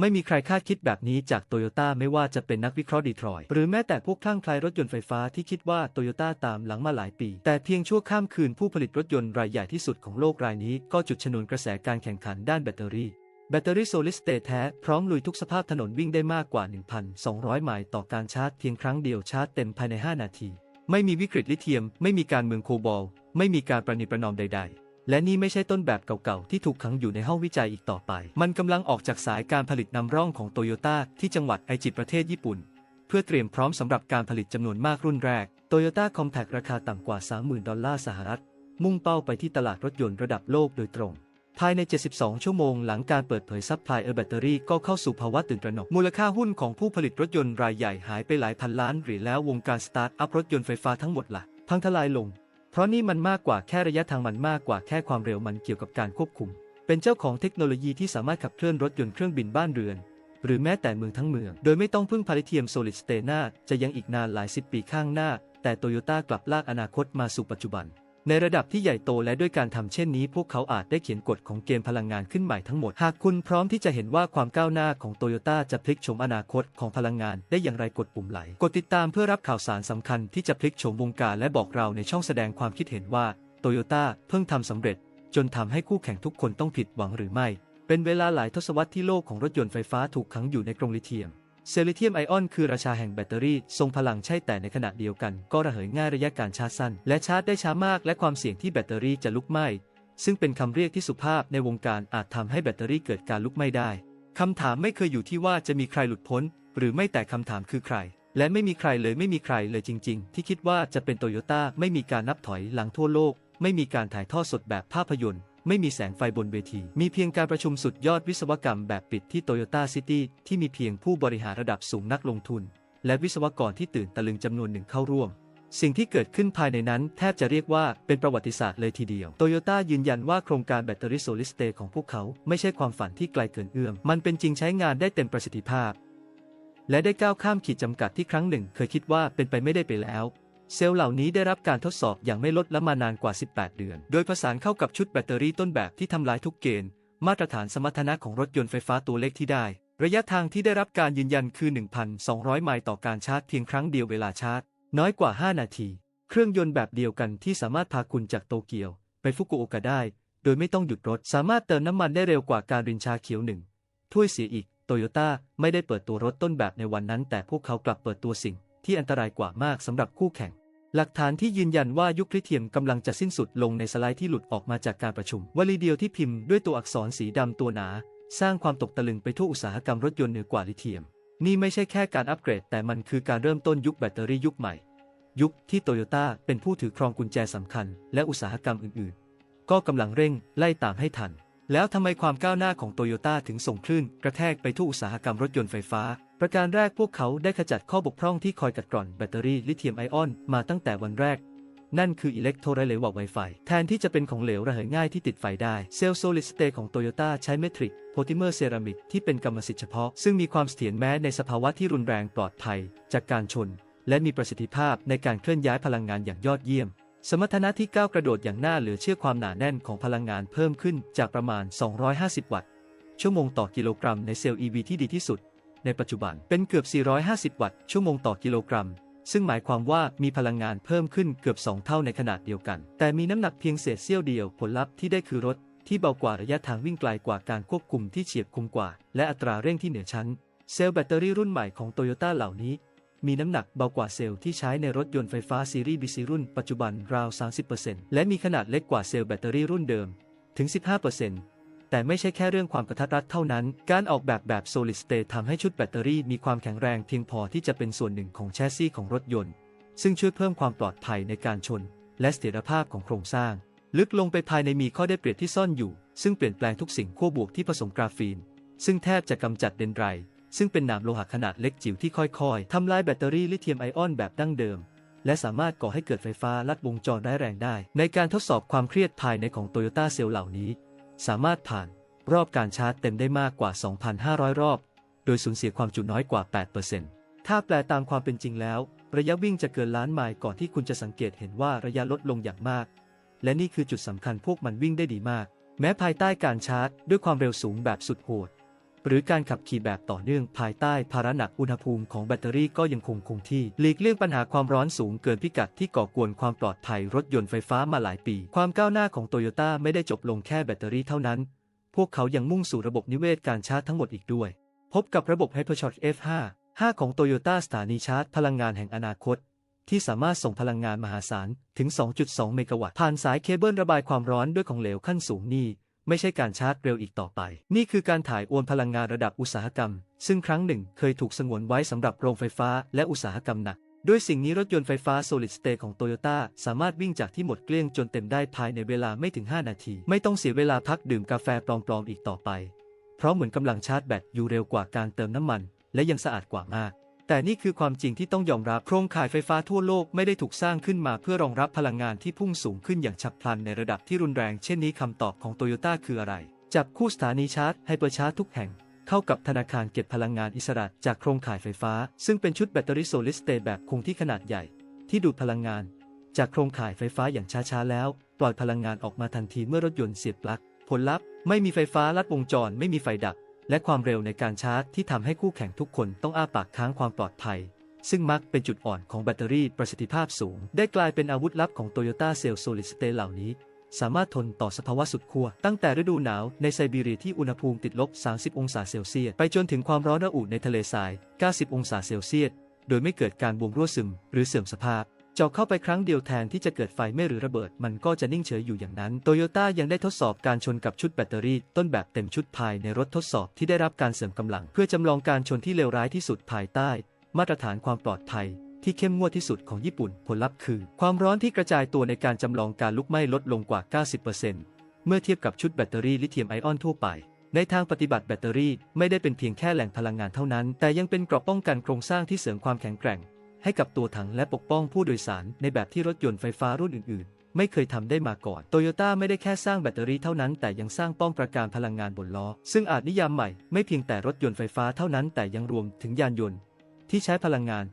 ไม่มีใครคาดคิดแบบนี้จากโตโยต้าไม่ว่าจะเป็นนักวิเคราะห์ดีทรอยต์หรือแม้แต่พวกคลั่งคล้รถยนต์ไฟฟ้าที่คิดว่าโตโยต้าตามหลังมาหลายปี แต่เพียงชั่วข้ามคืนผู้ผลิตรถยนต์รายใหญ่ที่สุดของโลกรายนี้ ก็จุดชนวนกระแสการแข่งขันด้านแบตเตอรี่ แบตเตอรี่โซลิดสเตทแท้ พร้อมลุยทุกสภาพถนนวิ่งได้มากกว่า 1,200 ไมล์ต่อการชาร์จเพียงครั้งเดียวชาร์จเต็มภายใน 5 นาที ไม่มีวิกฤตลิเธียม ไม่มีการเมืองโคบอล ไม่มีการประนีประนอมใด ๆ และนี่ไม่ใช่ต้นแบบเก่าๆ ที่ถูกขังอยู่ในห้องวิจัยอีกต่อไป มันกำลังออกจากสายการผลิตนำร่องของโตโยต้าที่จังหวัดไอจิประเทศญี่ปุ่น เพื่อเตรียมพร้อมสำหรับการผลิตจำนวนมากรุ่นแรก Toyota Compact ราคาต่ำกว่า 30,000 ดอลลาร์สหรัฐ มุ่งเป้าไปที่ตลาดรถยนต์ระดับโลกโดยตรง ภายใน 72 ชั่วโมงหลังการเปิดเผยซัพพลายเออร์แบตเตอรี่ก็เข้าสู่ภาวะตื่นตระหนก มูลค่าหุ้นของผู้ผลิตรถยนต์รายใหญ่หายไปหลายพันล้านเหรียญแล้ววงการสตาร์ทอัพรถยนต์ไฟฟ้าทั้งหมดละ่ะ พังทลายลง เพราะนี่มันมากกว่าแค่ระยะทางมันมากกว่าแค่ความเร็วมันเกี่ยวกับการควบคุม เป็นเจ้าของเทคโนโลยีที่สามารถขับเคลื่อนรถยนต์เครื่องบินบ้านเรือน หรือแม้แต่เมืองทั้งเมือง โดยไม่ต้องพึ่งพาลิเทียมโซลิดสเตนาจะยังอีกนานหลายสิบปีข้างหน้า แต่โตโยต้ากลับลากอนาคตมาสู่ปัจจุบัน ในระดับที่ใหญ่โตและด้วยการทำเช่นนี้ พวกเขาอาจได้เขียนกฎของเกมพลังงานขึ้นใหม่ทั้งหมด หากคุณพร้อมที่จะเห็นว่าความก้าวหน้าของโตโยต้าจะพลิกโฉมอนาคตของพลังงานได้อย่างไรกดปุ่มไหล กดติดตามเพื่อรับข่าวสารสำคัญที่จะพลิกโฉมวงการและบอกเราในช่องแสดงความคิดเห็นว่าโตโยต้าเพิ่งทำสำเร็จ จนทำให้คู่แข่งทุกคนต้องผิดหวังหรือไม่ เป็นเวลาหลายทศวรรษที่โลกของรถยนต์ไฟฟ้าถูกขังอยู่ในกรงลิเธียม เซลลิเทียมไอออนคือราชาแห่งแบตเตอรี่ ทรงพลังใช่แต่ในขณะเดียวกัน ก็ระเหยง่ายระยะการชาร์จสั้น และชาร์จได้ช้ามาก และความเสี่ยงที่แบตเตอรี่จะลุกไหม้ ซึ่งเป็นคำเรียกที่สุภาพในวงการอาจทำให้แบตเตอรี่เกิดการลุกไหม้ได้คำถามไม่เคยอยู่ที่ว่าจะมีใครหลุดพ้น หรือไม่แต่คำถามคือใคร และไม่มีใครเลยไม่มีใครเลยจริง ๆ ที่คิดว่าจะเป็นโตโยต้าไม่มีการนับถอยหลังทั่วโลก ไม่มีการถ่ายทอดสดแบบภาพยนตร์ ไม่มีแสงไฟบนเวที มีเพียงการประชุมสุดยอดวิศวกรรมแบบปิดที่โตโยต้าซิตี้ที่มีเพียงผู้บริหารระดับสูงนักลงทุน และวิศวกรที่ตื่นตะลึงจำนวนหนึ่งเข้าร่วม สิ่งที่เกิดขึ้นภายในนั้นแทบจะเรียกว่าเป็นประวัติศาสตร์เลยทีเดียว โตโยต้ายืนยันว่าโครงการแบตเตอรี่โซลิดสเตทของพวกเขาไม่ใช่ความฝันที่ไกลเกินเอื้อม มันเป็นจริงใช้งานได้เต็มประสิทธิภาพ และได้ก้าวข้ามขีดจำกัดที่ครั้งหนึ่ง เคยคิดว่าเป็นไปไม่ได้ไปแล้ว เซลล์เหล่านี้ได้รับการทดสอบอย่างไม่ลดละมานานกว่า 18 เดือน โดยผสานเข้ากับชุดแบตเตอรี่ต้นแบบที่ทำลายทุกเกณฑ์ มาตรฐานสมรรถนะของรถยนต์ไฟฟ้าตัวเล็กที่ได้ ระยะทางที่ได้รับการยืนยันคือ 1,200 ไมล์ต่อการชาร์จเพียงครั้งเดียวเวลาชาร์จ น้อยกว่า 5 นาที เครื่องยนต์แบบเดียวกันที่สามารถพาคุณจากโตเกียว ไปฟุกุโอกะได้ โดยไม่ต้องหยุดรถ สามารถเติมน้ำมันได้เร็วกว่าการรินชาเขียวหนึ่งถ้วยเสียอีก โตโยต้าไม่ได้เปิดตัวรถต้นแบบในวันนั้น แต่พวกเขากลับเปิดตัวสิ่ง ที่อันตรายกว่ามากสำหรับคู่แข่ง หลักฐานที่ยืนยันว่ายุคลิเทียมกำลังจะสิ้นสุดลงในสไลด์ที่หลุดออกมาจากการประชุม วลีเดียวที่พิมพ์ด้วยตัวอักษรสีดำตัวหนา สร้างความตกตะลึงไปทั่วอุตสาหกรรมรถยนต์เหนือกว่าลิเทียม นี่ไม่ใช่แค่การอัปเกรด แต่มันคือการเริ่มต้นยุคแบตเตอรี่ยุคใหม่ ยุคที่โตโยต้าเป็นผู้ถือครองกุญแจสำคัญ และอุตสาหกรรมอื่นๆ ก็กำลังเร่งไล่ตามให้ทันแล้วทำไมความก้าวหน้าของโตโยต้าถึงส่งคลื่นกระแทกไปทั่วอุตสาหกรรมรถยนต์ไฟฟ้า ประการแรกพวกเขาได้ขจัดข้อบกพร่องที่คอยกัดกร่อนแบตเตอรี่ลิเธียมไอออนมาตั้งแต่วันแรก นั่นคืออิเล็กโทรไรเลวไวไฟแทนที่จะเป็นของเหลวระเหยง่ายที่ติดไฟได้ เซลล์โซลิดสเตของโตโยต้าใช้เมทริกโพลิเมอร์เซรามิกที่เป็นกรรมสิทธิ์เฉพาะ ซึ่งมีความเสถียรแม้ในสภาวะที่รุนแรงปลอดภัย จากการชน และมีประสิทธิภาพในการเคลื่อนย้ายพลังงานอย่างยอดเยี่ยม สมรรถนะที่ก้าวกระโดดอย่างน่าเหลือเชื่อความหนาแน่นของพลังงานเพิ่มขึ้นจากประมาณ 250 วัตต์ ชั่วโมงต่อกิโลกรัมในเซลล์ EV ที่ดีที่สุด ในปัจจุบันเป็นเกือบ 450 วัตต์ชั่วโมงต่อกิโลกรัม ซึ่งหมายความว่ามีพลังงานเพิ่มขึ้นเกือบ 2 เท่าในขนาดเดียวกัน แต่มีน้ำหนักเพียงเศษเสี้ยวเดียวผลลัพธ์ที่ได้คือรถที่เบากว่าระยะทางวิ่งไกลกว่าการควบคุมที่เฉียบคมกว่า และอัตราเร่งที่เหนือชั้น เซลล์แบตเตอรี่รุ่นใหม่ของโตโยต้าเหล่านี้ มีน้ำหนักเบากว่าเซลล์ที่ใช้ในรถยนต์ไฟฟ้าซีรีส์ BC รุ่นปัจจุบันราว 30%และมีขนาดเล็กกว่าเซลล์แบตเตอรี่รุ่นเดิมถึง 15% แต่ไม่ใช่แค่เรื่องความกระทัดรัดเท่านั้น การออกแบบแบบ solid state ทำให้ชุดแบตเตอรี่มีความแข็งแรงเพียงพอที่จะเป็นส่วนหนึ่งของแชสซีของรถยนต์ ซึ่งช่วยเพิ่มความปลอดภัยในการชน และเสถียรภาพของโครงสร้าง ลึกลงไปภายในมีข้อได้เปรียบที่ซ่อนอยู่ ซึ่งเปลี่ยนแปลงทุกสิ่งขั้วบวกที่ผสมกราฟีน ซึ่งแทบจะกำจัดเดนไรต์ซึ่งเป็นหนามโลหะขนาดเล็กจิ๋วที่ค่อยๆทำลายแบตเตอรี่ลิเธียมไอออนแบบดั้งเดิม และสามารถก่อให้เกิดไฟฟ้าลัดวงจรร้แรงได้ ในการทดสอบความเครียดภายในของโตโยต้าเซลล์เหล่านี้ สามารถผ่านรอบการชาร์จเต็มได้มากกว่า 2,500 รอบ โดยสูญเสียความจุน้อยกว่า 8%ถ้าแปลตามความเป็นจริงแล้ว ระยะวิ่งจะเกินล้านไมล์ก่อนที่คุณจะสังเกตเห็นว่าระยะลดลงอย่างมาก และนี่คือจุดสำคัญพวกมันวิ่งได้ดีมาก แม้ภายใต้การชาร์จด้วยความเร็วสูงแบบสุดโหด หรือการขับขี่แบบต่อเนื่องภายใต้ภาระหนักอุณหภูมิของแบตเตอรี่ก็ยังคงคงที่ หลีกเลี่ยงปัญหาความร้อนสูงเกินพิกัดที่ก่อกวนความปลอดภัยรถยนต์ไฟฟ้ามาหลายปี ความก้าวหน้าของโตโยต้าไม่ได้จบลงแค่แบตเตอรี่เท่านั้น พวกเขายังมุ่งสู่ระบบนิเวศการชาร์จทั้งหมดอีกด้วย พบกับระบบ Hypercharge F5 5 ของ Toyota สถานีชาร์จพลังงานแห่งอนาคตที่สามารถส่งพลังงานมหาศาลถึง 2.2 เมกะวัตต์ ผ่านสายเคเบิลระบายความร้อนด้วยของเหลวขั้นสูงนี่ ไม่ใช่การชาร์จเร็วอีกต่อไป นี่คือการถ่ายโอนพลังงานระดับอุตสาหกรรม ซึ่งครั้งหนึ่งเคยถูกสงวนไว้สำหรับโรงไฟฟ้าและอุตสาหกรรมหนักด้วยสิ่งนี้รถยนต์ไฟฟ้า Solid State ของ Toyota สามารถวิ่งจากที่หมดเกลี้ยงจนเต็มได้ภายในเวลาไม่ถึง 5 นาที ไม่ต้องเสียเวลาพักดื่มกาแฟปลอมๆอีกต่อไป เพราะเหมือนกำลังชาร์จแบตอยู่เร็วกว่าการเติมน้ำมัน และยังสะอาดกว่ามาก แต่นี่คือความจริงที่ต้องยอมรับ โครงข่ายไฟฟ้าทั่วโลกไม่ได้ถูกสร้างขึ้นมาเพื่อรองรับพลังงานที่พุ่งสูงขึ้นอย่างฉับพลันในระดับที่รุนแรงเช่นนี้คำตอบของโตโยต้าคืออะไร จับคู่สถานีชาร์จไฮเปอร์ชาร์จทุกแห่ง เข้ากับธนาคารเก็บพลังงานอิสระจากโครงข่ายไฟฟ้า ซึ่งเป็นชุดแบตเตอรี่โซลิดสเตทแบบคงที่ขนาดใหญ่ ที่ดูดพลังงาน จากโครงข่ายไฟฟ้าอย่างช้าๆแล้ว ปล่อยพลังงานออกมาทันทีเมื่อรถยนต์เสียบปลั๊กผลลัพธ์ไม่มีไฟฟ้าลัดวงจรไม่มีไฟดับ และความเร็วในการชาร์จที่ทำให้คู่แข่งทุกคนต้องอ้าปากค้างความปลอดภัย ซึ่งมักเป็นจุดอ่อนของแบตเตอรี่ประสิทธิภาพสูง ได้กลายเป็นอาวุธลับของ Toyota Cell Solid State เหล่านี้ สามารถทนต่อสภาวะสุดขั้วตั้งแต่ฤดูหนาวในไซบีเรียที่อุณหภูมิติดลบ 30 องศาเซลเซียสไปจนถึงความร้อนระอุในทะเลทราย 90 องศาเซลเซียสโดยไม่เกิดการบวมรั่วซึมหรือเสื่อมสภาพ เจาะเข้าไปครั้งเดียวแทนที่จะเกิดไฟไหม้หรือระเบิด มันก็จะนิ่งเฉยอยู่อย่างนั้นโตโยต้ายังได้ทดสอบการชนกับชุดแบตเตอรี่ ต้นแบบเต็มชุดภายในรถทดสอบที่ได้รับการเสริมกำลัง เพื่อจำลองการชนที่เลวร้ายที่สุดภายใต้ มาตรฐานความปลอดภัยที่เข้มงวดที่สุดของญี่ปุ่น ผลลัพธ์คือ ความร้อนที่กระจายตัวในการจำลองการลุกไหม้ลดลงกว่า 90%เมื่อเทียบกับชุดแบตเตอรี่ลิเธียมไอออนทั่วไป ในทางปฏิบัติแบตเตอรี่ไม่ได้เป็นเพียงแค่แหล่งพลังงานเท่านั้น แต่ยังเป็นเกราะป้องกันโครงสร้างที่เสริมความแข็งแกร่ง ให้กับตัวถังและปกป้องผู้โดยสารในแบบที่รถยนต์ไฟฟ้ารุ่นอื่น ๆ ไม่เคยทำได้มาก่อน โตโยต้าไม่ได้แค่สร้างแบตเตอรี่เท่านั้น แต่ยังสร้างป้องประการพลังงานบนล้อ ซึ่งอาจนิยามใหม่ไม่เพียงแต่รถยนต์ไฟฟ้าเท่านั้นแต่ยังรวมถึงยานยนต์ ที่ใช้พลังงาน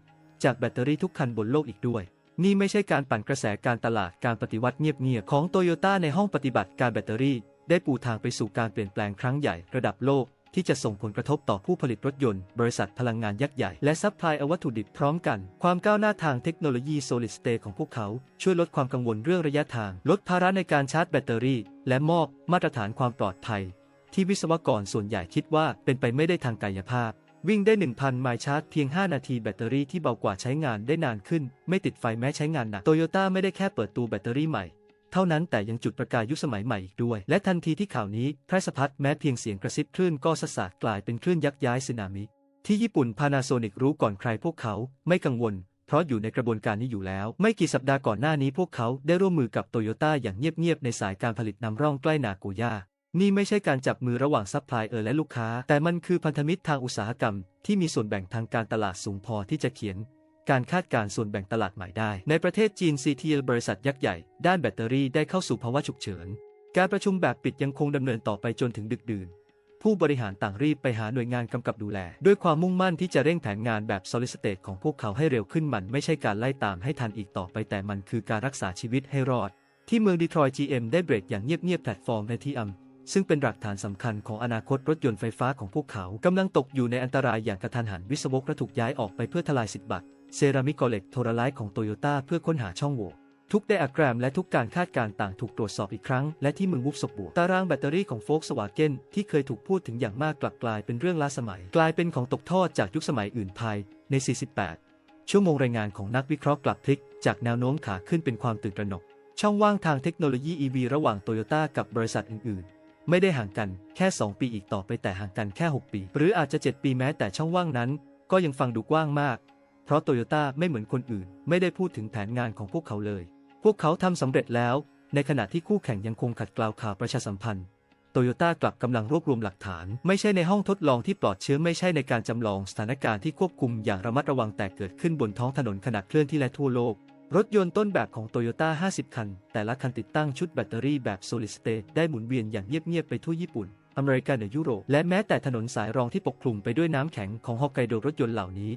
จากแบตเตอรี่ทุกคันบนโลกอีกด้วยนี่ไม่ใช่การปั่นกระแสการตลาดการปฏิวัติเงียบๆของโตโยต้าในห้องปฏิบัติการแบตเตอรี่ ได้ปูทางไปสู่การเปลี่ยนแปลงครั้งใหญ่ระดับโลก ที่จะส่งผลกระทบต่อผู้ผลิตรถยนต์ บริษัทพลังงานยักษ์ใหญ่ และซัพพลายอาวัตถุดิบพร้อมกัน ความก้าวหน้าทางเทคโนโลยี Solid State ของพวกเขา ช่วยลดความกังวลเรื่องระยะทาง ลดภาระในการชาร์จแบตเตอรี่ และมอบมาตรฐานความปลอดภัย ที่วิศวกรส่วนใหญ่คิดว่าเป็นไปไม่ได้ทางกายภาพ วิ่งได้ 1,000 ไมล์ชาร์จเพียง 5 นาทีแบตเตอรี่ที่เบากว่าใช้งานได้นานขึ้น ไม่ติดไฟแม้ใช้งานหนักโตโยต้าไม่ได้แค่เปิดตัวแบตเตอรี่ใหม่ เท่านั้นแต่ยังจุดประกายยุคสมัยใหม่อีกด้วย และทันทีที่ข่าวนี้แพร่สะพัดแม้เพียงเสียงกระซิบคลื่นก็สะสาดกลายเป็นคลื่นยักษ์ย้ายสึนามิที่ญี่ปุ่น Panasonic รู้ก่อนใครพวกเขาไม่กังวล เพราะอยู่ในกระบวนการนี้อยู่แล้ว ไม่กี่สัปดาห์ก่อนหน้านี้พวกเขาได้ร่วมมือกับโตโยต้าอย่างเงียบๆในสายการผลิตนำร่องใกล้นาโกย่านี่ไม่ใช่การจับมือระหว่างซัพพลายเออร์และลูกค้า แต่มันคือพันธมิตรทางอุตสาหกรรม ที่มีส่วนแบ่งทางการตลาดสูงพอที่จะเขียน การคาดการ์ส่วนแบ่งตลาดใหม่ได้ ในประเทศจีน CTL บริษัทยักษ์ใหญ่ ด้านแบตเตอรี่ได้เข้าสู่ภาวะฉุกเฉิน การประชุมแบบปิดยังคงดำเนินต่อไปจนถึงดึกดื่น ผู้บริหารต่างรีบไปหาหน่วยงานกำกับดูแล ด้วยความมุ่งมั่นที่จะเร่งแผนงานแบบ solid state ของพวกเขาให้เร็วขึ้นมันไม่ใช่การไล่ตามให้ทันอีกต่อไปแต่มันคือการรักษาชีวิตให้รอด ที่เมืองดีทรอยต์ GM ได้เบรกอย่างเงียบๆแพลตฟอร์มในที่อัมซึ่งเป็นหลักฐานสำคัญของอนาคตรถยนต์ไฟฟ้าของพวกเขากำลังตกอยู่ในอันตรายอย่างกระทันหันวิศวกรถูกย้ายออกไปเพื่อทลายสิทธิบัตร เซรามิกโกเล็กโทรไลท์ของโตโยต้าเพื่อค้นหาช่องโหว่ทุกไดอะแกรมและทุกการคาดการณ์ต่างถูกตรวจสอบอีกครั้ง และที่เมืองวุฟสบวกตารางแบตเตอรี่ของโฟกสวาเกนที่เคยถูกพูดถึงอย่างมากกลับกลายเป็นเรื่องล้าสมัย กลายเป็นของตกทอดจากยุคสมัยอื่นภายใน 48 ชั่วโมงรายงานของนักวิเคราะห์กลับพลิก จากแนวโน้มขาขึ้นเป็นความตื่นตระหนก ช่องว่างทางเทคโนโลยี EV ระหว่างโตโยต้ากับบริษัทอื่น ๆ ไม่ได้ห่างกันแค่ 2 ปีอีกต่อไปแต่ห่างกันแค่ 6 ปี หรืออาจจะ 7 ปีแม้แต่ช่องว่างนั้น ก็ยังฟังดูกว้างมาก ราะโตโยต้าไม่เหมือนคนอื่น ไม่ได้พูดถึงแผนงานของพวกเขาเลย พวกเขาทำสำเร็จแล้ว ในขณะที่คู่แข่งยังคงขัดกล่าวข่าวประชาสัมพันธ์โตโยต้ากลับกำลังรวบรวมหลักฐาน ไม่ใช่ในห้องทดลองที่ปลอดเชื้อไม่ใช่ในการจำลองสถานการณ์ที่ควบคุมอย่างระมัดระวังแต่เกิดขึ้นบนท้องถนนขณะเคลื่อนที่และทั่วโลก รถยนต์ต้นแบบของโตโยต้า 50 คัน แต่ละคันติดตั้งชุดแบตเตอรี่แบบ solid state ได้หมุนเวียนอย่างเงียบๆไปทั่วญี่ปุ่น อเมริกาเหนือยุโรปและแม้แต่ถนนสายรองที่ปกคลุมไปด้วยน้ำแข็งของฮอกไกโดรถยนต์เหล่านี้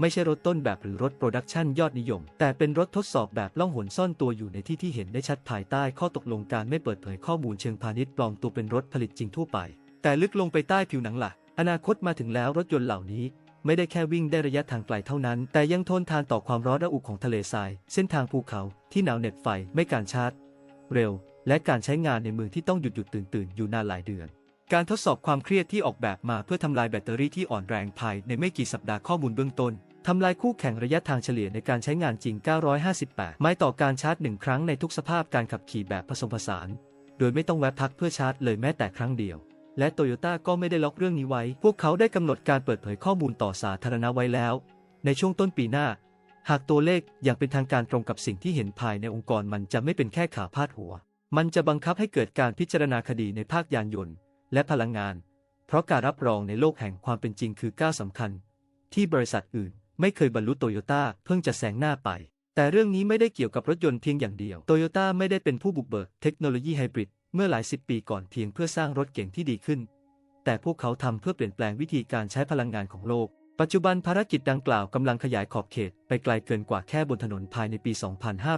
ไม่ใช่รถต้นแบบหรือรถโปรดักชันยอดนิยม แต่เป็นรถทดสอบแบบล่องหนซ่อนตัวอยู่ในที่ที่เห็นได้ชัดภายใต้ข้อตกลงการไม่เปิดเผยข้อมูลเชิงพาณิชย์ปลอมตัวเป็นรถผลิตจริงทั่วไป แต่ลึกลงไปใต้ผิวหนังล่ะ อนาคตมาถึงแล้วรถยนต์เหล่านี้ ไม่ได้แค่วิ่งได้ระยะทางไกลเท่านั้น แต่ยังทนทานต่อความร้อนระอุของทะเลทราย เส้นทางภูเขาที่หนาวเหน็บไฟไม่การชาร์จ เร็ว และการใช้งานในเมืองที่ต้องหยุดหยุดตื่นตื่นอยู่นานหลายเดือนการทดสอบความเครียดที่ออกแบบมาเพื่อทำลายแบตเตอรี่ที่อ่อนแรงภายในไม่กี่สัปดาห์ข้อมูลเบื้องต้น ทำลายคู่แข่งระยะทางเฉลี่ยในการใช้งานจริง 958 ไม้ต่อการชาร์จหนึ่งครั้งในทุกสภาพการขับขี่แบบผสมผสาน โดยไม่ต้องแวะพักเพื่อชาร์จเลยแม้แต่ครั้งเดียว และโตโยต้าก็ไม่ได้ล็อกเรื่องนี้ไว้ พวกเขาได้กำหนดการเปิดเผยข้อมูลต่อสาธารณะไว้แล้ว ในช่วงต้นปีหน้า หากตัวเลขอย่างเป็นทางการตรงกับสิ่งที่เห็นภายในองค์กรมันจะไม่เป็นแค่ข่าวพาดหัว มันจะบังคับให้เกิดการพิจารณาคดีในภาคยานยนต์ และพลังงาน เพราะการรับรองในโลกแห่งความเป็นจริงคือก้าวสำคัญ ที่บริษัทอื่น ไม่เคยบรรลุโตโยต้าเพิ่งจะแซงหน้าไป แต่เรื่องนี้ไม่ได้เกี่ยวกับรถยนต์เพียงอย่างเดียวโตโยต้าไม่ได้เป็นผู้บุกเบิกเทคโนโลยีไฮบริดเมื่อหลายสิบปีก่อนเพียงเพื่อสร้างรถเก่งที่ดีขึ้น แต่พวกเขาทำเพื่อเปลี่ยนแปลงวิธีการใช้พลังงานของโลก ปัจจุบันภารกิจดังกล่าวกำลังขยายขอบเขต ไปไกลเกินกว่าแค่บนถนนภายในปี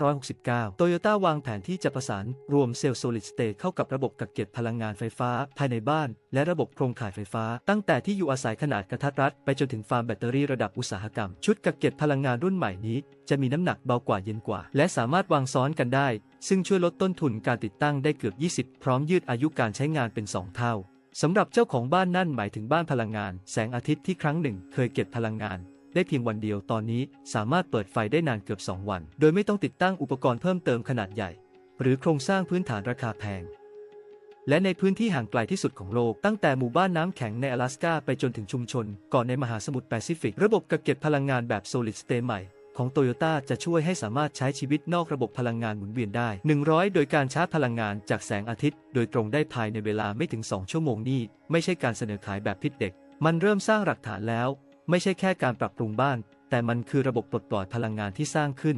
2569 โตโยต้าวางแผนที่จะประสานรวมเซลล์ Solid State เข้ากับระบบกักเก็บพลังงานไฟฟ้า ภายในบ้าน และระบบโครงข่ายไฟฟ้า ตั้งแต่ที่อยู่อาศัยขนาดกระทัดรัด ไปจนถึงฟาร์มแบตเตอรี่ระดับอุตสาหกรรม ชุดกักเก็บพลังงานรุ่นใหม่นี้ จะมีน้ำหนักเบากว่าเย็นกว่า และสามารถวางซ้อนกันได้ ซึ่งช่วยลดต้นทุนการติดตั้งได้เกือบ 20 พร้อมยืดอายุการใช้งานเป็น 2 เท่า สำหรับเจ้าของบ้านนั่นหมายถึงบ้านพลังงาน แสงอาทิตย์ที่ครั้งหนึ่ง เคยเก็บพลังงาน ได้เพียงวันเดียวตอนนี้สามารถเปิดไฟได้นานเกือบ 2 วัน โดยไม่ต้องติดตั้งอุปกรณ์เพิ่มเติมขนาดใหญ่ หรือโครงสร้างพื้นฐานราคาแพง และในพื้นที่ห่างไกลที่สุดของโลก ตั้งแต่หมู่บ้านน้ำแข็งใน阿拉สกาไปจนถึงชุมชนก่อนในมหาสมุทรแปซิฟิก ระบบกักเก็บพลังงานแบบ Solid State ใหม่ ของโตโยต้าจะช่วยให้สามารถใช้ชีวิตนอกระบบพลังงานหมุนเวียนได้ 100 โดยการชาร์จพลังงานจากแสงอาทิตย์ โดยตรงได้ภายในเวลาไม่ถึง 2 ชั่วโมงนี่ไม่ใช่การเสนอขายแบบพิษเด็ก มันเริ่มสร้างหลักฐานแล้ว ไม่ใช่แค่การปรับปรุงบ้าน แต่มันคือระบบปลดปล่อยพลังงานที่สร้างขึ้น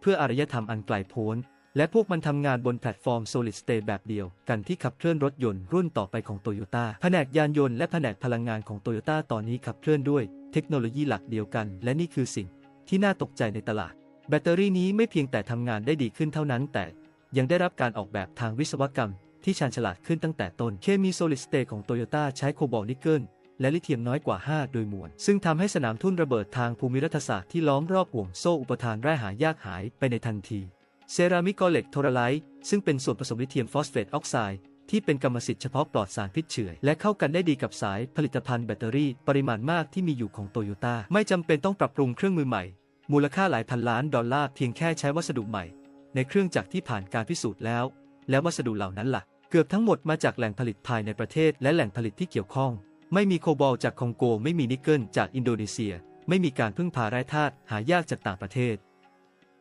เพื่ออารยธรรมอันไกลโพ้นและพวกมันทำงานบนแพลตฟอร์ม Solid State แบบเดียวกันที่ขับเคลื่อนรถยนต์รุ่นต่อไปของโตโยต้าแผนกยานยนต์และแผนกพลังงานของโตโยต้าตอนนี้ขับเคลื่อนด้วยเทคโนโลยีหลักเดียวกัน และนี่คือสิ่ง ที่น่าตกใจในตลาด แบตเตอรี่นี้ไม่เพียงแต่ทำงานได้ดีขึ้นเท่านั้น แต่ยังได้รับการออกแบบทางวิศวกรรม ที่ชาญฉลาดขึ้นตั้งแต่ต้นเคมี Solid State ของโตโยต้าใช้โคบอลต์นิกเกิลและลิเธียมน้อยกว่า 5 โดยมวล ซึ่งทำให้สนามทุ่นระเบิดทางภูมิรัฐศาสตร์ที่ล้อมรอบห่วงโซ่อุปทานแร่หายากหายไปในทันที เซรามิกกอเล็กโทรไลท์ซึ่งเป็นส่วนผสมลิเธียมฟอสเฟตออกไซด์ที่เป็นกรรมสิทธิ์เฉพาะปลอดสารพิษเฉื่อยและเข้ากันได้ดีกับสายผลิตภัณฑ์แบตเตอรี่ปริมาณมากที่มีอยู่ของโตโยต้าไม่จำเป็นต้องปรับปรุงเครื่องมือใหม่ มูลค่าหลายพันล้านดอลลาร์เพียงแค่ใช้วัสดุใหม่ ในเครื่องจักรที่ผ่านการพิสูจน์แล้ว และวัสดุเหล่านั้นล่ะ เกือบทั้งหมดมาจากแหล่งผลิตภายในประเทศและแหล่งผลิตที่เกี่ยวข้อง ไม่มีโคบอลจากคองโก ไม่มีนิกเกิลจากอินโดนีเซีย ไม่มีการพึ่งพาแร่ธาตุหายากจากต่างประเทศ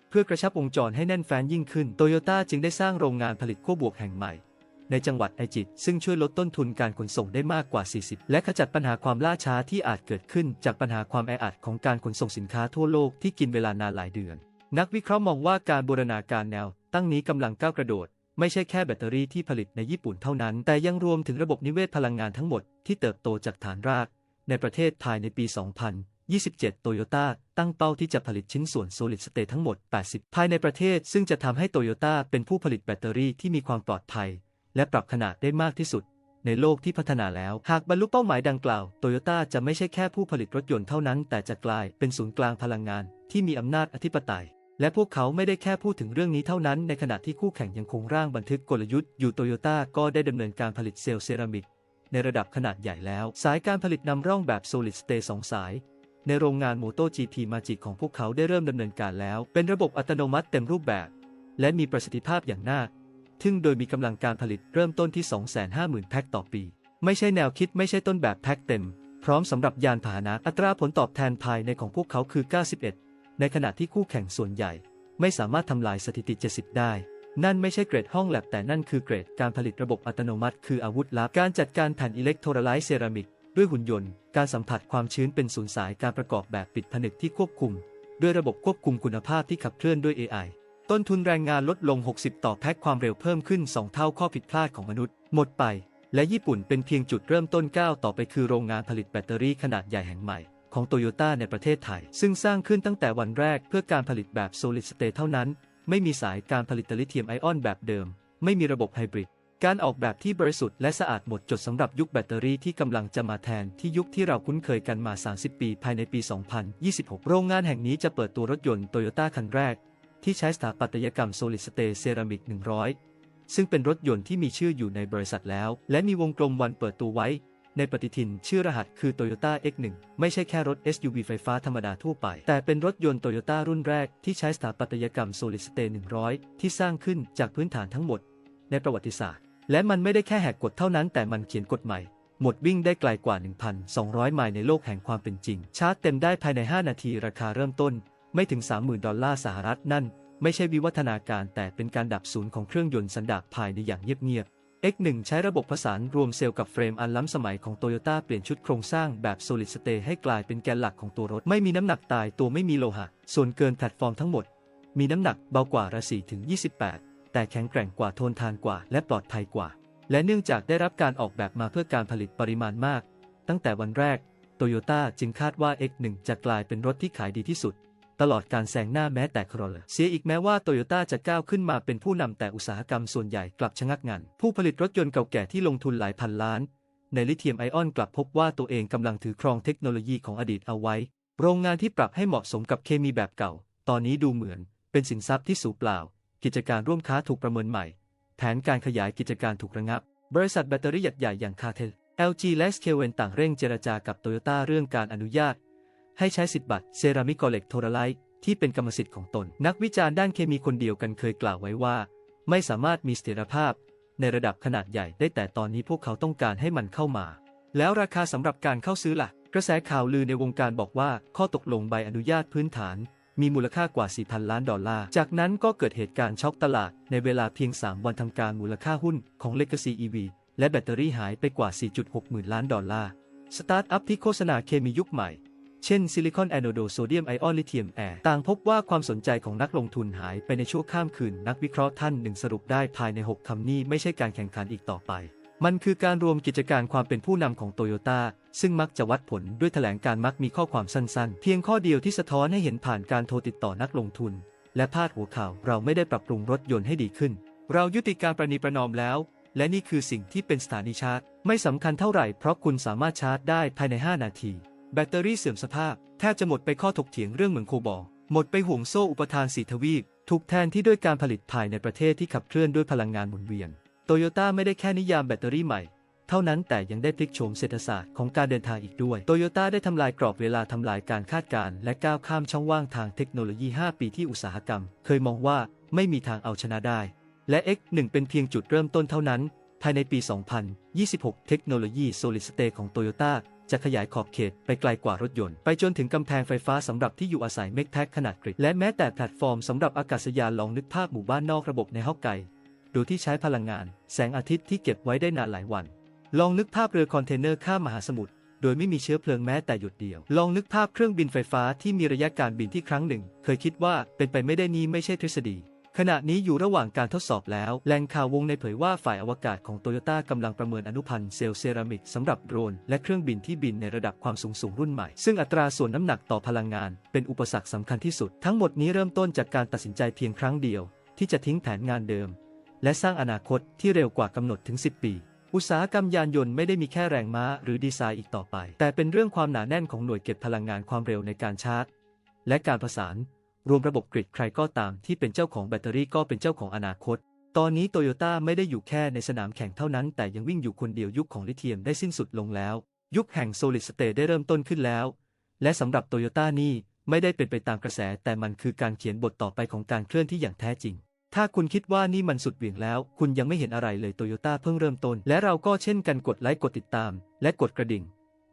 เพื่อกระชับวงจรให้แน่นแฟ้นยิ่งขึ้นโตโยต้าจึงได้สร้างโรงงานผลิตขั้วบวกแห่งใหม่ ในจังหวัดไอจิต ซึ่งช่วยลดต้นทุนการขนส่งได้มากกว่า 40 และขจัดปัญหาความล่าช้าที่อาจเกิดขึ้นจากปัญหาความแออัดของการขนส่งสินค้าทั่วโลกที่กินเวลานานหลายเดือน นักวิเคราะห์มองว่าการบูรณาการแนว ตั้งนี้กำลังก้าวกระโดด ไม่ใช่แค่แบตเตอรี่ที่ผลิตในญี่ปุ่นเท่านั้น แต่ยังรวมถึงระบบนิเวศพลังงานทั้งหมดที่เติบโตจากฐานราก ในประเทศภายในปี2027 โตโยต้าตั้งเป้าที่จะผลิตชิ้นส่วน Solid State ทั้งหมด 80 ภายในประเทศ ซึ่งจะทำให้โตโยต้าเป็นผู้ผลิตแบตเตอรี่ที่มีความปลอดภัย และปรับขนาดได้มากที่สุด ในโลกที่พัฒนาแล้ว หากบรรลุเป้าหมายดังกล่าวโตโยต้าจะไม่ใช่แค่ผู้ผลิตรถยนต์เท่านั้น แต่จะกลายเป็นศูนย์กลางพลังงานที่มีอำนาจอธิปไตย และพวกเขาไม่ได้แค่พูดถึงเรื่องนี้เท่านั้น ในขณะที่คู่แข่งยังคงร่างบันทึกกลยุทธ์อยู่โตโยต้าก็ได้ดำเนินการผลิตเซลล์เซรามิกในระดับขนาดใหญ่แล้ว สายการผลิตนำร่องแบบ Solid State 2สาย ในโรงงาน MotoGP Magic ของพวกเขาได้เริ่มดำเนินการแล้ว เป็นระบบอัตโนมัติเต็มรูปแบบ และมีประสิทธิภาพอย่างน่า ทึ่งโดยมีกำลังการผลิตเริ่มต้นที่ 250,000 แพ็คต่อปี ไม่ใช่แนวคิดไม่ใช่ต้นแบบแพ็คเต็ม พร้อมสำหรับยานพาหนะอัตราผลตอบแทนภายในของพวกเขาคือ 91 ในขณะที่คู่แข่งส่วนใหญ่ ไม่สามารถทำลายสถิติ 70 ได้ นั่นไม่ใช่เกรดห้องแลบแต่นั่นคือเกรดการผลิตระบบอัตโนมัติ คืออาวุธลับการจัดการแผ่นอิเล็กโทรไลซ์เซรามิกด้วยหุ่นยนต์ การสัมผัสความชื้นเป็นศูนย์สายการประกอบแบบปิดผนึกที่ควบคุม ด้วยระบบควบคุมคุณภาพที่ขับเคลื่อนด้วย AI ต้นทุนแรงงานลดลง 60 ต่อแพ็คความเร็วเพิ่มขึ้น 2 เท่าข้อผิดพลาดของมนุษย์ หมดไป และญี่ปุ่นเป็นเพียงจุดเริ่มต้นก้าวต่อไปคือโรงงานผลิตแบตเตอรี่ขนาดใหญ่แห่งใหม่ของโตโยต้าในประเทศไทย ซึ่งสร้างขึ้นตั้งแต่วันแรกเพื่อการผลิตแบบ Solid State เท่านั้น ไม่มีสายการผลิตลิเธียมไอออนแบบเดิม ไม่มีระบบไฮบริด การออกแบบที่บริสุทธิ์และสะอาดหมดจดสำหรับยุคแบตเตอรี่ที่กำลังจะมาแทนที่ยุคที่เราคุ้นเคยกันมา 30 ปี ภายในปี 2026 โรงงานแห่งนี้จะเปิดตัวรถยนต์โตโยต้าคันแรก ที่ใช้สถาปัตยกรรม Solid State Ceramic 100 ซึ่งเป็นรถยนต์ที่มีชื่ออยู่ในบริษัทแล้ว และมีวงกลมวันเปิดตัวไว้ ในปฏิทินชื่อรหัสคือ Toyota X1 ไม่ใช่แค่รถ SUV ไฟฟ้าธรรมดาทั่วไป แต่เป็นรถยนต์ Toyota รุ่นแรกที่ใช้สถาปัตยกรรม Solid State 100 ที่สร้างขึ้นจากพื้นฐานทั้งหมด ในประวัติศาสตร์ และมันไม่ได้แค่แหกกฎเท่านั้นแต่มันเขียนกฎใหม่หมดวิ่งได้ไกลกว่า 1,200 ไมล์ในโลกแห่งความเป็นจริง ชาร์จเต็มได้ภายใน 5 นาทีราคาเริ่มต้น ไม่ถึง 30,000 ดอลลาร์สหรัฐนั่น ไม่ใช่วิวัฒนาการแต่เป็นการดับศูนย์ของเครื่องยนต์สันดาปภายในอย่างเงียบๆ X1 ใช้ระบบผสานรวมเซลล์กับเฟรมอันล้ำสมัยของโตโยต้าเปลี่ยนชุดโครงสร้างแบบ Solid State ให้กลายเป็นแกนหลักของตัวรถ ไม่มีน้ำหนักตายตัวไม่มีโลหะ ส่วนเกินแพลตฟอร์มทั้งหมด มีน้ำหนักเบากว่าระ4ถึง 28 แต่แข็งแกร่งกว่าทนทานกว่า และปลอดภัยกว่า และเนื่องจากได้รับการออกแบบมาเพื่อการผลิตปริมาณมาก ตั้งแต่วันแรกโตโยต้าจึงคาดว่า X1 จะกลายเป็นรถที่ขายดีที่สุด ตลอดการแซงหน้าแม้แต่ครอลเสียอีกแม้ว่าโตโยต้าจะก้าวขึ้นมาเป็นผู้นำแต่อุตสาหกรรมส่วนใหญ่กลับชะงักงัน ผู้ผลิตรถยนต์เก่าแก่ที่ลงทุนหลายพันล้าน ในลิเธียมไอออนกลับพบว่าตัวเองกำลังถือครองเทคโนโลยีของอดีตเอาไว้ โรงงานที่ปรับให้เหมาะสมกับเคมีแบบเก่า ตอนนี้ดูเหมือน เป็นสินทรัพย์ที่สูญเปล่า กิจการร่วมค้าถูกประเมินใหม่ แผนการขยายกิจการถูกระงับ บริษัทแบตเตอรี่ใหญ่อย่างคาเทล LG และ s k w e n ต่างเร่งเจรจากับโตโยต้าเรื่องการอนุญาต ให้ใช้สิทธิบัตรเซรามิกเล็กโทรไลท์ที่เป็นกรรมสิทธิ์ของตน นักวิจารณ์ด้านเคมีคนเดียวกันเคยกล่าวไว้ว่า ไม่สามารถมีเสถียรภาพ ในระดับขนาดใหญ่ได้แต่ตอนนี้พวกเขาต้องการให้มันเข้ามา แล้วราคาสำหรับการเข้าซื้อล่ะ กระแสข่าวลือในวงการบอกว่าข้อตกลงใบอนุญาตพื้นฐาน มีมูลค่ากว่า 4,000 ล้านดอลลาร์ จากนั้นก็เกิดเหตุการณ์ช็อกตลาด ในเวลาเพียง 3 วันทำการมูลค่าหุ้นของ Legacy EV และแบตเตอรี่หายไปกว่า 4.6 หมื่นล้านดอลลาร์ สตาร์ทอัพที่โฆษณาเคมียุคใหม่ เช่นซิลิคอนแอนโดโซเดียมไอออนลิเธียมแอร์ต่างพบว่าความสนใจของนักลงทุนหายไปในช่วงข้ามคืน นักวิเคราะห์ท่านหนึ่งสรุปได้ภายใน 6 คำนี้ไม่ใช่การแข่งขันอีกต่อไปมันคือการรวมกิจการความเป็นผู้นำของโตโยต้าซึ่งมักจะวัดผลด้วยแถลงการมักมีข้อความสั้นๆ เพียงข้อเดียวที่สะท้อนให้เห็นผ่านการโทรติดต่อนักลงทุน และพาดหัวข่าวเราไม่ได้ปรับปรุงรถยนต์ให้ดีขึ้น เรายุติการประนีประนอมแล้ว และนี่คือสิ่งที่เป็นสถานีชาร์จ ไม่สำคัญเท่าไหร่เพราะคุณสามารถชาร์จได้ภายใน 5 นาที แบตเตอรี่เสื่อมสภาพ แทบจะหมดไปข้อถกเถียงเรื่องเหมืองโคบอลหมดไปห่วงโซ่อุปทานสีทวีปถูกแทนที่ด้วยการผลิตภายในประเทศที่ขับเคลื่อนด้วยพลังงานหมุนเวียนโตโยต้าไม่ได้แค่นิยามแบตเตอรี่ใหม่ เท่านั้นแต่ยังได้พลิกโฉมเศรษฐศาสตร์ของการเดินทางอีกด้วยโตโยต้าได้ทำลายกรอบเวลาทำลายการคาดการณ์และก้าวข้ามช่องว่างทางเทคโนโลยี 5 ปีที่อุตสาหกรรม เคยมองว่าไม่มีทางเอาชนะได้ และ X1 เป็นเพียงจุดเริ่มต้นเท่านั้น ภายในปี 2026 เทคโนโลยี Solid State ของ Toyota จะขยายขอบเขตไปไกลกว่ารถยนต์ ไปจนถึงกำแพงไฟฟ้าสำหรับที่อยู่อาศัยเมกแท็กขนาดกริดและแม้แต่แพลตฟอร์มสำหรับอากาศยานลองนึกภาพหมู่บ้านนอกระบบในฮอกไกโดยที่ใช้พลังงาน แสงอาทิตย์ที่เก็บไว้ได้นานหลายวัน ลองนึกภาพเรือคอนเทนเนอร์ข้ามมหาสมุทรโดยไม่มีเชื้อเพลิงแม้แต่หยดเดียว ลองนึกภาพเครื่องบินไฟฟ้าที่มีระยะการบินที่ครั้งหนึ่ง เคยคิดว่าเป็นไปไม่ได้นี้ไม่ใช่ทฤษฎี ขณะนี้อยู่ระหว่างการทดสอบแล้ว แหล่งข่าววงในเผยว่าฝ่ายอวกาศของโตโยต้ากำลังประเมินอนุพันธ์เซลล์เซรามิกสำหรับโดรน และเครื่องบินที่บินในระดับความสูงสูงรุ่นใหม่ ซึ่งอัตราส่วนน้ำหนักต่อพลังงาน เป็นอุปสรรคสำคัญที่สุด ทั้งหมดนี้เริ่มต้นจากการตัดสินใจเพียงครั้งเดียว ที่จะทิ้งแผนงานเดิม และสร้างอนาคตที่เร็วกว่ากำหนดถึง 10 ปีอุตสาหกรรมยานยนต์ไม่ได้มีแค่แรงม้าหรือดีไซน์อีกต่อไป แต่เป็นเรื่องความหนาแน่นของหน่วยเก็บพลังงานความเร็วในการชาร์จ และการประสาน รวมระบบกริดใครก็ตามที่เป็นเจ้าของแบตเตอรี่ก็เป็นเจ้าของอนาคต ตอนนี้โตโยต้าไม่ได้อยู่แค่ในสนามแข่งเท่านั้น แต่ยังวิ่งอยู่คนเดียวยุคของลิเธียมได้สิ้นสุดลงแล้ว ยุคแห่ง Solid State ได้เริ่มต้นขึ้นแล้ว และสำหรับโตโยต้านี่ไม่ได้เป็นไปตามกระแส แต่มันคือการเขียนบทต่อไปของการเคลื่อนที่อย่างแท้จริง ถ้าคุณคิดว่านี่มันสุดเหวี่ยงแล้ว คุณยังไม่เห็นอะไรเลยโตโยต้าเพิ่งเริ่มต้น และเราก็เช่นกันกดไลค์กดติดตาม และกดกระดิ่ง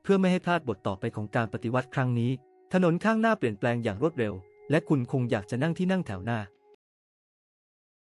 เพื่อไม่ให้พลาดบทต่อไปของการปฏิวัติครั้งนี้ ถนนข้างหน้าเปลี่ยนแปลงอย่างรวดเร็ว และคุณคงอยากจะนั่งที่นั่งแถวหน้า